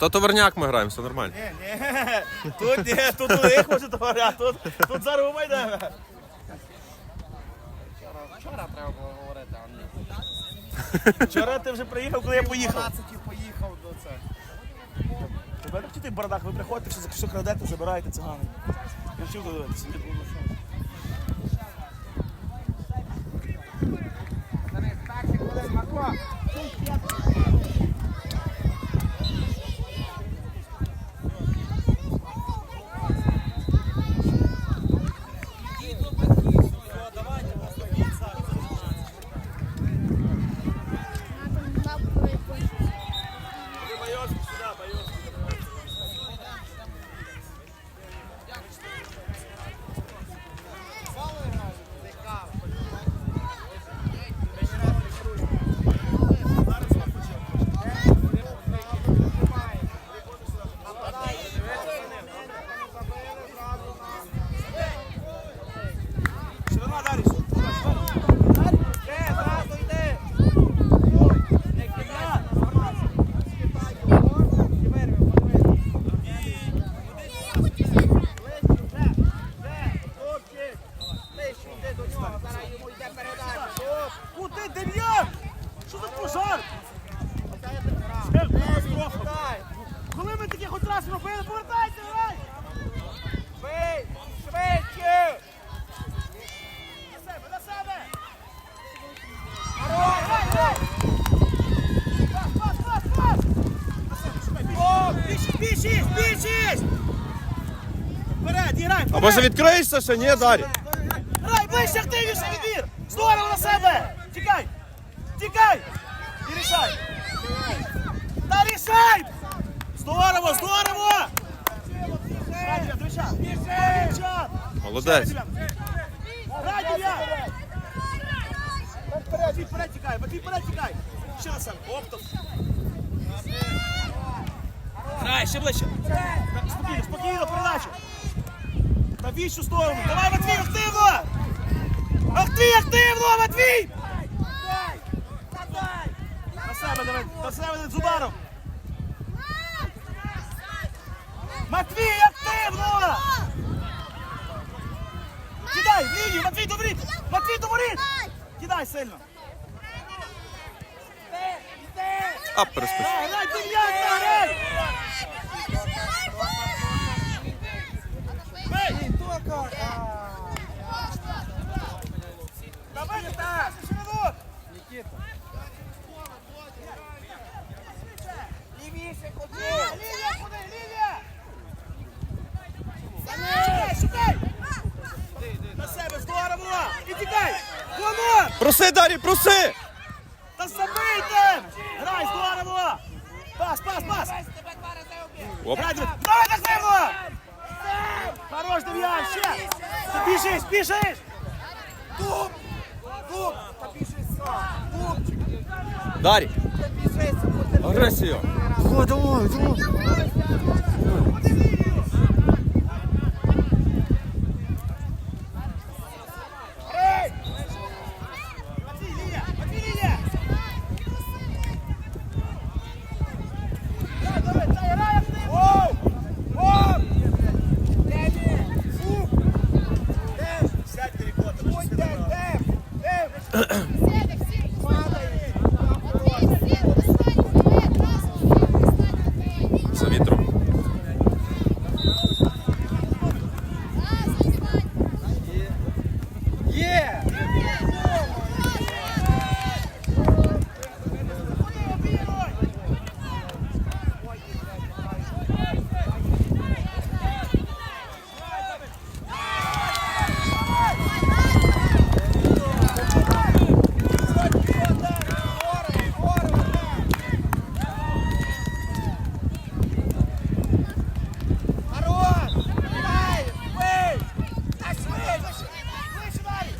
то товарняк ми граємо, все нормально. Ні, ні. Тут ні, тут у них може товаря, тут, тут за рума йде. Вчора треба було говорити, а не Вчора ти вже приїхав, коли я поїхав. 12 поїхав до це. Тебе так ти бардак, ви приходите, все, все крадете, забираєте цигани. Я вчив дивитися. Ширина далі. Е, зразу йди. Не кидати. Куди Дем'ян? Що за пожар? Це катастрофа. Коли ми таке хоч раз робили, повертайся, давай! Швидше! На себе, на себе! Грай, грай, грай! Пас, пас, пас, пас! На себе, шукай, більше. О, більше, більшість, більшість! Вперед, грай, А може відкриєшся ще? Ні, Дарі. Грай, ближче, активніше відбір! Здорово на себе! Тікай! Тікай! І рішай! Та рішай! Здорово, здорово! Молодець. Дем'ян! Вперед, Матвій, вперед тікай, Матвій, вперед тікай! Ще оптом! Грай, ще ближче! Так, Спокійно, спокійно, передачу! На віщу сторону! Давай, Матвій, активно! Матвій, активно, Матвій! На себе, давай, на себе з ударом! Матвій, активно! Кидай, в лінію, Матвій, до воріт! Матвій, до воріт! Кидай сильно! А, перескочив. Грай, грай, грай! Бей! Давай, Стас, ще минут! Лівіше ходи! Лілія, Лілія, куди, Лілія! Шукай, шукай! На себе, здорово! І тікай! Воно! Проси, Дарі, проси! Та забийте! Грай, здорово! Пас, пас, пас! Грай, Дем'ян! давай так сильно! Хорош, Дем'ян, ще! Ти біжиш, біжиш! Туп! Туп! Та біжи сам! Тупчик! Дарі, Та біжи, це агресія. О, давай, давай! Ей! Матвій, Лілія! Матвій, Лілія! Грай, давай, дай, грай, активно! Оу! Оу! Фу! Сядьте, рікота, ви Ой, щось де, не добрали. де? Де? За вітром. Є! Хорош! Дай! Бий! Та швидше! Вище далі!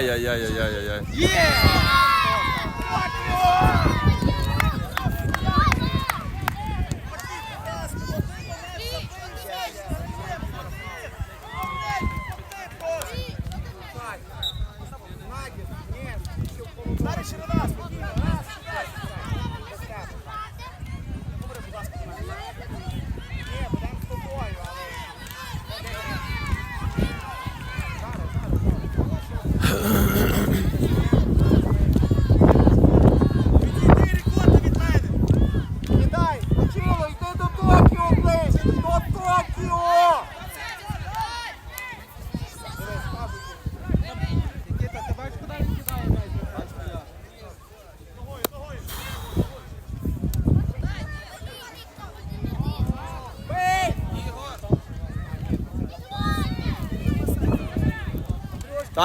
Яй-яй-яй-яй-яй-яй. Є! Далі ще на нас, спокійно.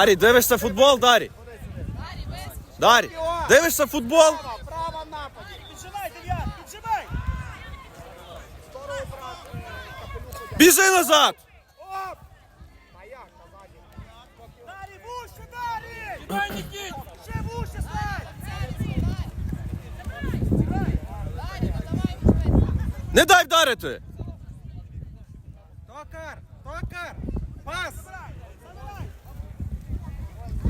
Дарій, дивишся футбол, Дарій? Дарій, дивишся футбол? Право нападі. Біжи назад! Дарі, вуще, Дарі! Ще вуще стань! Не дай вдарити! Токар! Токар! Пас! Лицем! Шукай, шукай, пас! Ти, Токіо, йди! Туп! Туп, правіше! Забирай!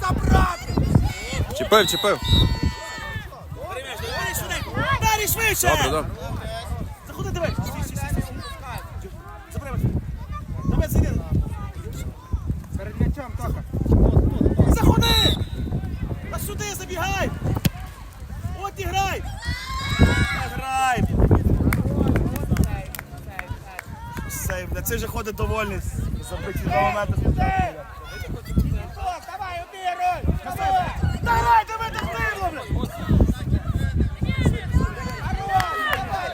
Забрати! Чіпив, чіпив. Дарі, швидше! Добре, добре. Заходи, давай! Стій, стій, стій, стій. Забирай, Матвій. Давай, зайди. Перед Таха. Заходи! А сюди забігай! От і грай! Грай! Сейв, це вже ходить довольний. Забиті два моменти. Давай, обігруй! Давай, давай, ти блядь! Давай,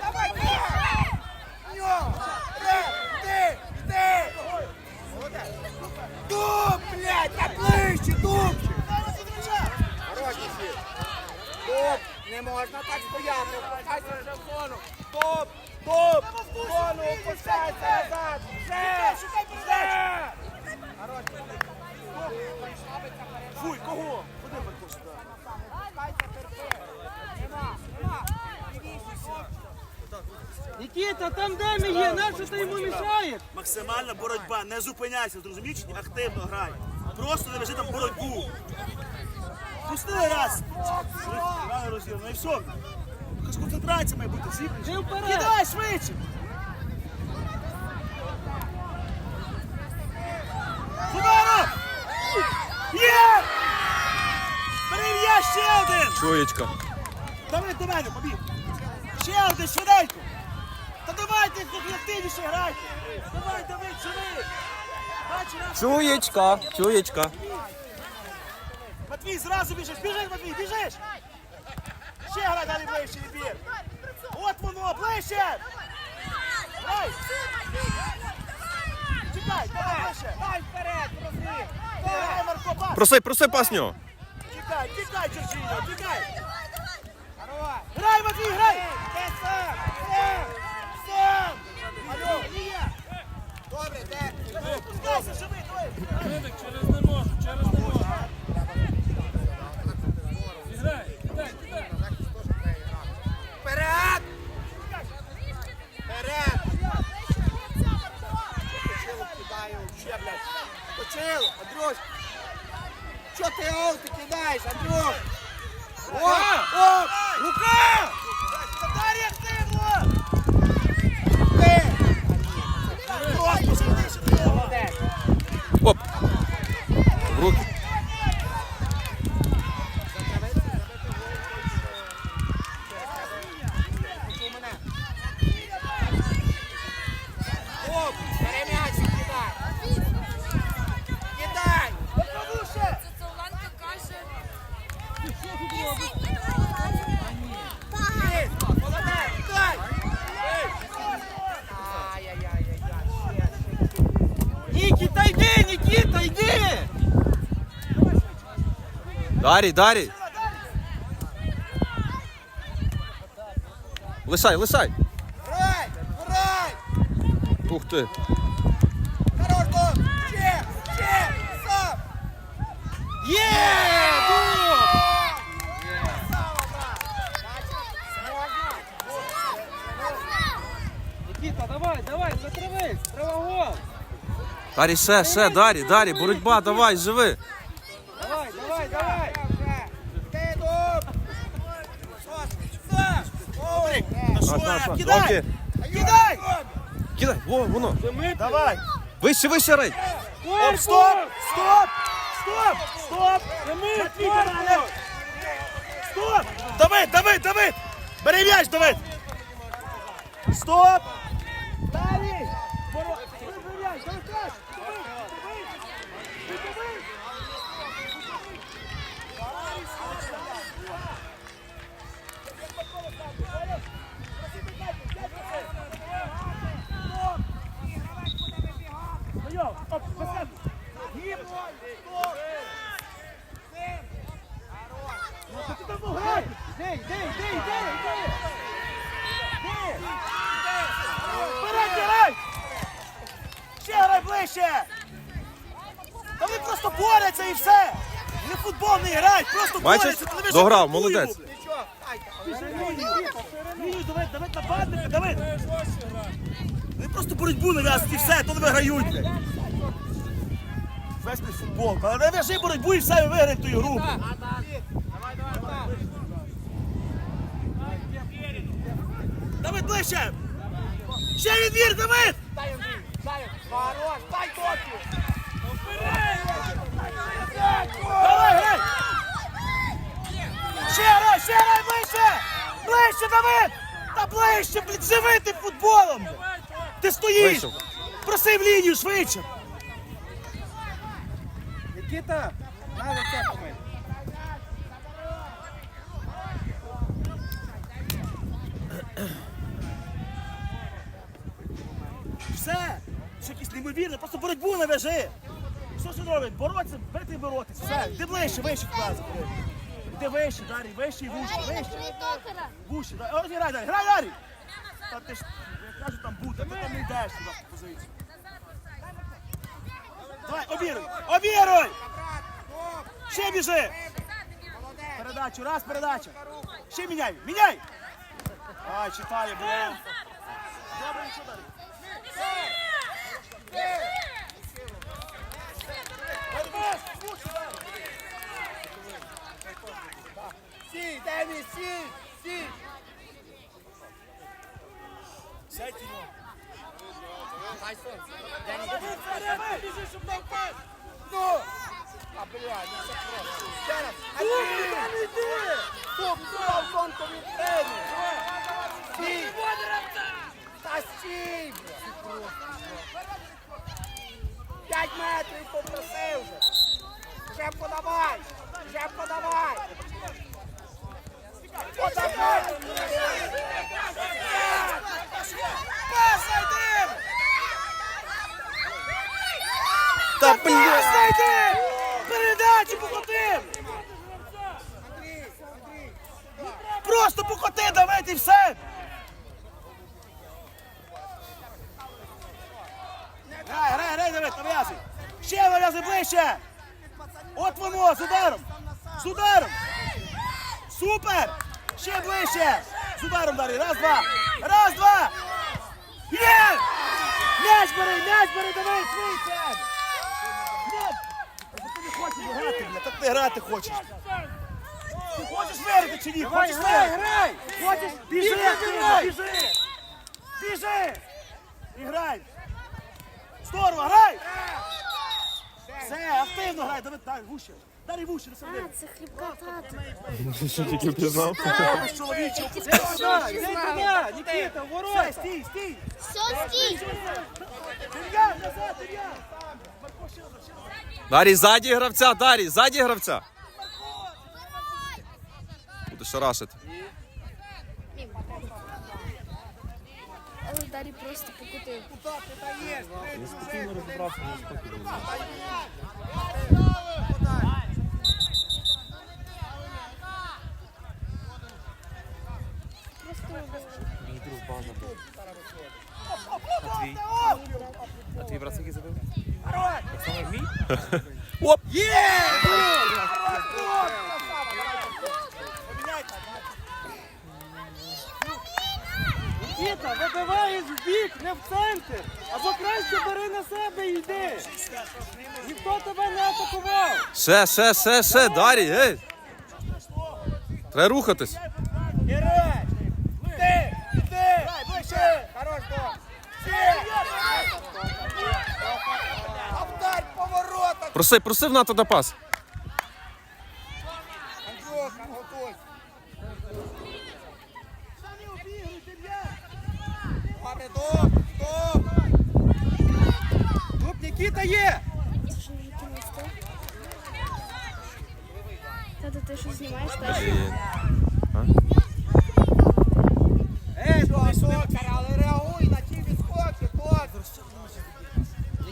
давай, давай! Ньо! Ре! Ти! Ти! Дуб, блядь, на ближче, дубчик! Хороший Топ! Не можна так стояти! Опускайся вже в зону! Топ! Топ! В зону опускайся назад! Вже! Вже! Фуй, кого? Куди Марко сюди? Нікіта, там де ми є? Нащо ти йому мішаєш? Максимальна боротьба, не зупиняйся, зрозумієш? Активно грай. Просто не лежи там боротьбу. Пусти раз. Ну і все. Якась концентрація має бути, всі Кидай швидше. Удару! Є! Ще один! Чуєчка. Давай до мене, побіг. Ще один, швиденько. Та давайте, як активніше грайте. Давай, давай. Бачи. Чуєчка, чуєчка. Матвій, зразу біжиш. Біжиш, Матвій, біжиш. Ще грай далі ближче відбір. От воно, ближче. Грай. Чекай, давай ближче. Дай вперед, розрив! Давай, Марко, пас. Проси, проси пас нього. Тікай, тікай, Джорджіно, тікай. Грай, Матвій, грай. Де сам? Сам! Сам! Алло! Добре, де? Пускайся, живи, давай. Вперед! Вперед! Точило кидаю, ще, блядь. Точило, Андрюш! Чо ти олти кидаєш, Андрюш? Оп! Оп! Рука! Дар'я, активно. Ти! Просто сиди, сиди. Молодець! Оп. В руки. Почув мене. Оп! Бери м'ячик, кидай! Кидай! Правуше. Це Оленка каже. Ти! Молодець! Дай! Ай-яй-яй-яй-яй, ще, ще. Нікіта, йди, Нікіта, йди! Дарій, Дарій. Лишай, лишай. Грай! Грай! Ух ти. Хорош, гол! Ще! Ще! Сам! Є! Бум! Нікіта, давай, давай, затривись, треба гол. Дарій, ще, ще, Дарій, Дарій, боротьба, давай, живи. Так, так, Кидай. окей. Кидай. Кидай, во, воно. Давай. Вище, вище рей. Оп, стоп! Стоп! Стоп! Стоп! Матвій, давай! Стоп! Давид, Давид, Давид! Бери м'яч, Давид! Стоп! Бачиш? Дограв, молодець. Давид, Давид нападника, Давид! Вони просто боротьбу нав'язують і все, то не виграють. Весь не футбол. Але нав'яжи боротьбу і все, ви виграємо ту так. Давид ближче! Ще відвір, Давид! Дай, Андрій, дай. Хорош, дай топі. Давай, грай! Ще грай, ще грай ближче! Ближче, Давид! Та ближче, блядь, живи ти футболом! Ти стоїш! Проси в лінію швидше! Нікіта, на лице помий. Все! Що якесь неймовірне, просто боротьбу нав'яжи! Що ж робить? Боротися, бити і боротися. Все, ти ближче, вище клас. Ти вище, Дарій, вище і вище, вище. Вище, Дарій. Ось грай, Дарій, грай, Дарій! Та ти ж, я кажу, там бути, ти там не йдеш туди в позицію. Давай, обіруй, обіруй! Ще біжи! Передачу, раз, передача. Ще міняй, міняй! Ай, читає, блин. Добре, нічого далі. Сій, Демі, сій, сій. Сядь його. Дай сон. Демі, біжи, щоб не впав. Ну. А, блядь, ну це просто. Ще раз. Андрій, Стоп, стоп, тонко від Демі. Сій. Та стій, блядь. П'ять метрів попросив вже. Вже подавай. Вже подавай. Подавай. Пас знайди! Та Пас блядь! знайди! Передачу покоти! Просто покоти, і все! Грай, грай, грай, Давид, нав'язуй! Ще нав'язуй ближче! От воно, з ударом! З ударом! Супер! Ще ближче! З ударом далі! Раз, два! Раз, два! Є! М'яч бери, м'яч бери! М'яч! Та Ти не хочеш грати, бля, так ти грати хочеш. Ти хочеш виграти чи ні? Хочеш грай, грай. Хочеш? Біжи, Біжи, біжи. біжи! Біжи! І грай! Здорово, грай! Все, активно грай, Давид, дай, вуще. Дай вуще, на себе. А, це хлібка тата. Що тільки впізнав? Робиш чоловіче, опускай. Сюди, йди туди, Нікіта, в Все, стій, стій! Все, стій! Дем'ян, назад, Дем'ян! Дарій, ззаді гравця, Дарій, ззаді гравця. Буде шарашити. Але Дарі просто покутив. А твій брат скільки забив? Нікіта, Не в центр. Або краще бери на себе і йди. Ніхто тебе не атакував. Ще, ще, ще, ще, Дарій, ей! Треба рухатись. Іре! Ти! Іди! Проси, проси в НАТО на пас. Світа є! Тато, ти що знімаєш теж? Ей, високар, е, ну, але реагуй на ті відскоки, козир.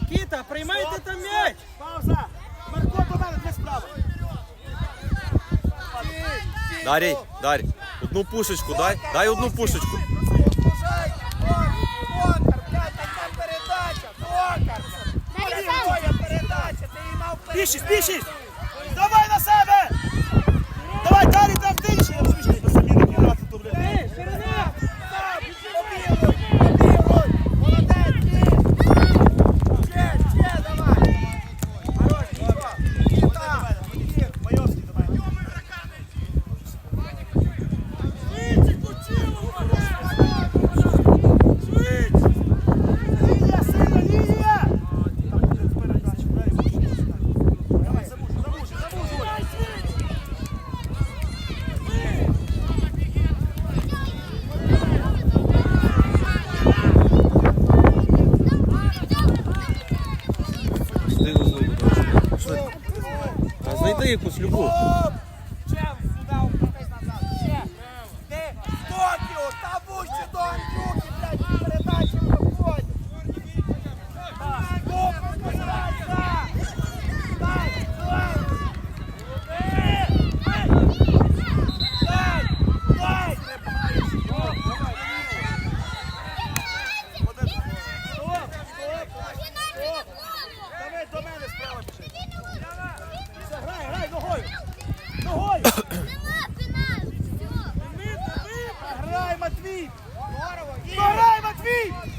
Нікіта, приймайте там м'яч! Пауза! Марко до мене, де? Дарій, Дарій, одну пушечку дай, дай одну пушечку. Spiši, spiši! Здорово! Матвій!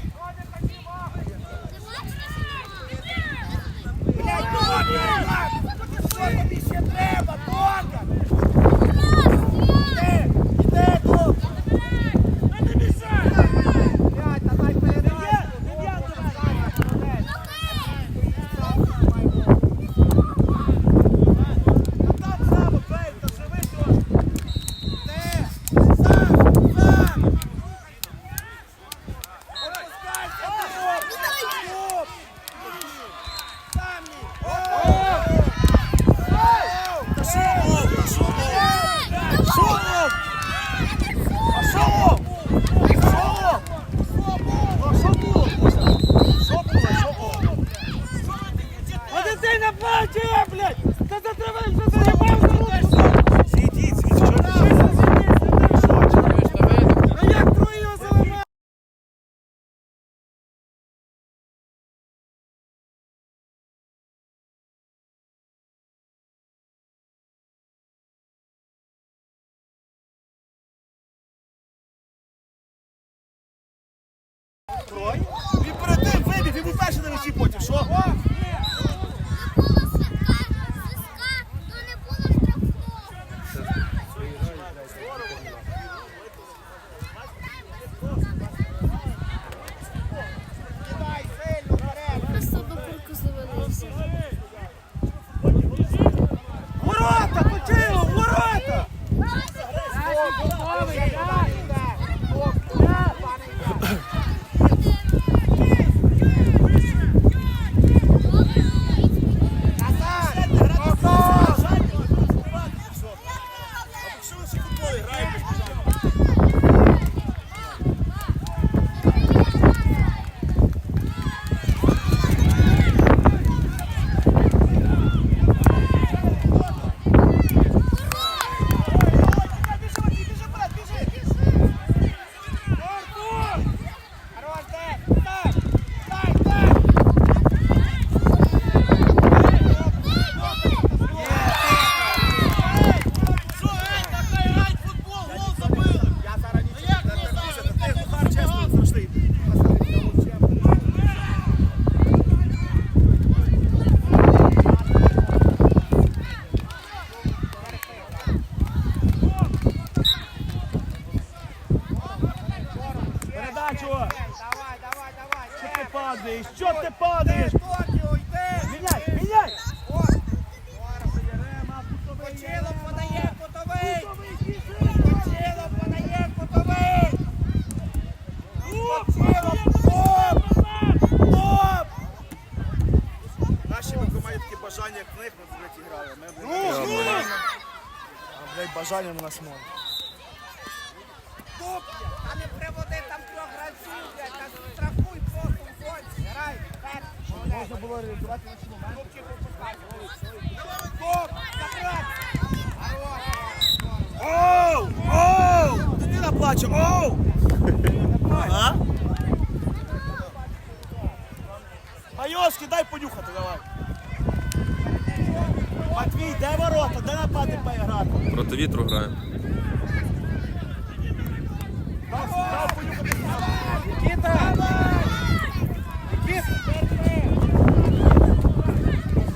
бажанням нас море. Туп, а не приводи там трьох разів, блядь, а штрафуй просто в гонці, грай, вперед, блядь. Можна було реалізувати наші моменти. Тупки пропускай, Туп, закрат. Оу, оу, дитина плаче, оу. А? Айос, кидай понюхати, давай. Матвій, де ворота? Де напади має грати? Проти вітру грає. Дав, дав понюхати. Нікіта! Нікіта!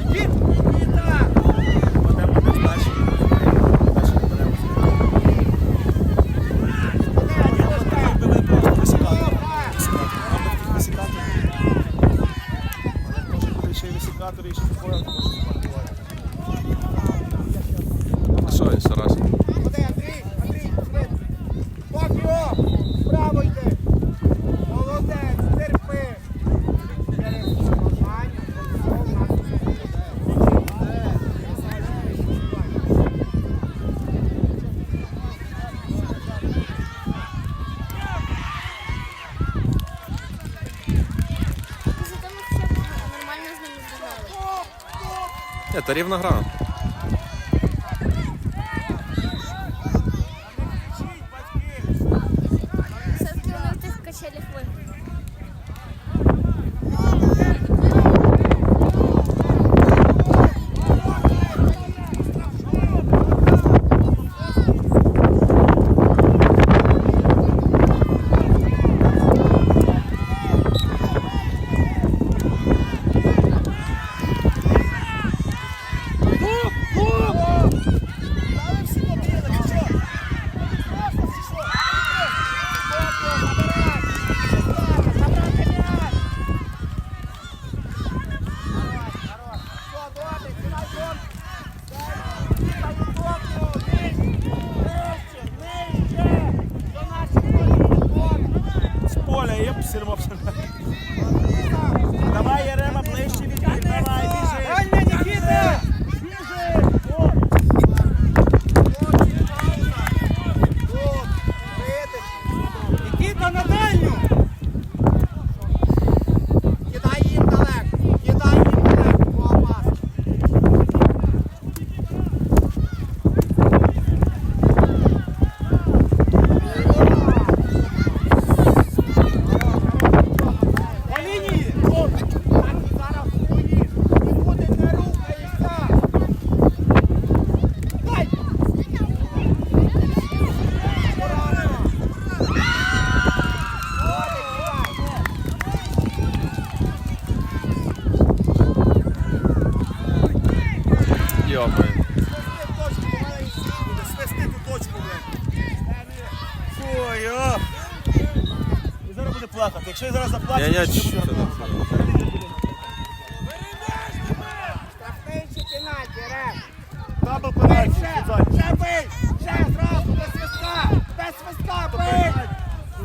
Нікіта! Буде, буде далі. Далі не беремо. Хотів би ви просто висікати. Висікати. Нам би таких висікати. Але може буде ще й висікатори, і ще футболер може спортувати. А що він Сарас? Куди, Андрій? Андрій, швидко. Покро! Справа йди. Молодець, терпи. Через бажання, контроль нас. Зато ми хоча б нормально з ними зіграли. Ні, та рівна гра. Все-таки вони в тих качелях виграли. Але всі побили, ти що? Просто всі що? З поля є сірмовся. Давай, Ярема, ближче відбір, давай, біжи. Аня, Нікіта! Біжи! О! Нікіта на дальню! Кидай їм далеко. Кидай їм далеко. О, пас. По лінії! Зараз хуї. Нікуди не рухаєшся. Дай. Йомаю. Свисти ту точку, блядь. Ой, о. І зараз буде плакати. Якщо я не плакати. Штрафний пенальті, Рем? Дабл пенальті. Ще, ще бий! Ще зразу, без свистка! Без свистка, бий!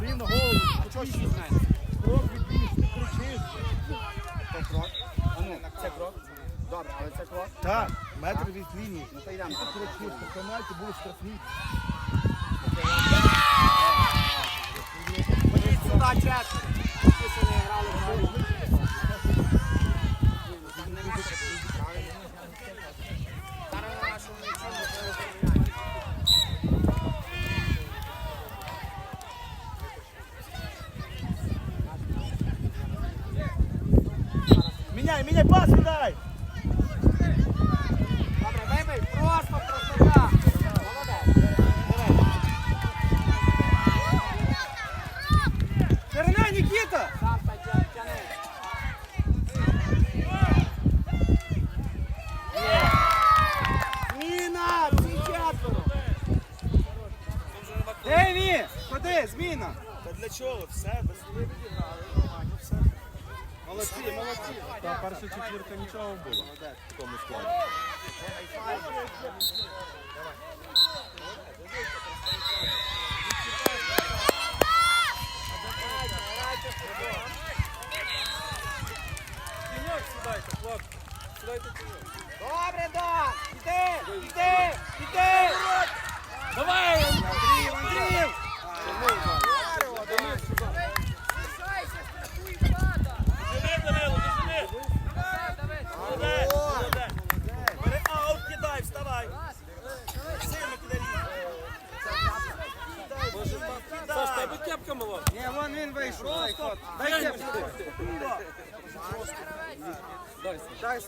Рівно голову. Чого ще знаєш? Крок відбіг, ти кричиш. Це крок. А ну, це крок. Добре, але це крок. Так, метр від лінії. Ну то йдемо. Ти кричиш, по пенальті були штрафні. Ходіть сюди, чесно. Ті, що не грали в голову. Зараз на нашому м'ячі можливо поміняти. Міняй, міняй, пас віддай. Добре, вибий, просто простота. Молодець. Ширина, Нікіта! Сам та тя- тяни. Зміна! Всі четверо! Де він? Ходи, зміна! Та для чого? Все, без ви відіграли. Нормально, все. Молодці, молодці! Та перша четвірка нічого було в тому складі. Добре, да! Іди! Іди! Іди! Давай! Андрій, Андрій! Диви, Данило, дожини. Молодець, молодець. Бери аут, кидай, вставай. Сильно кидай. Ні, вон він вийшов. Дай ход. Дай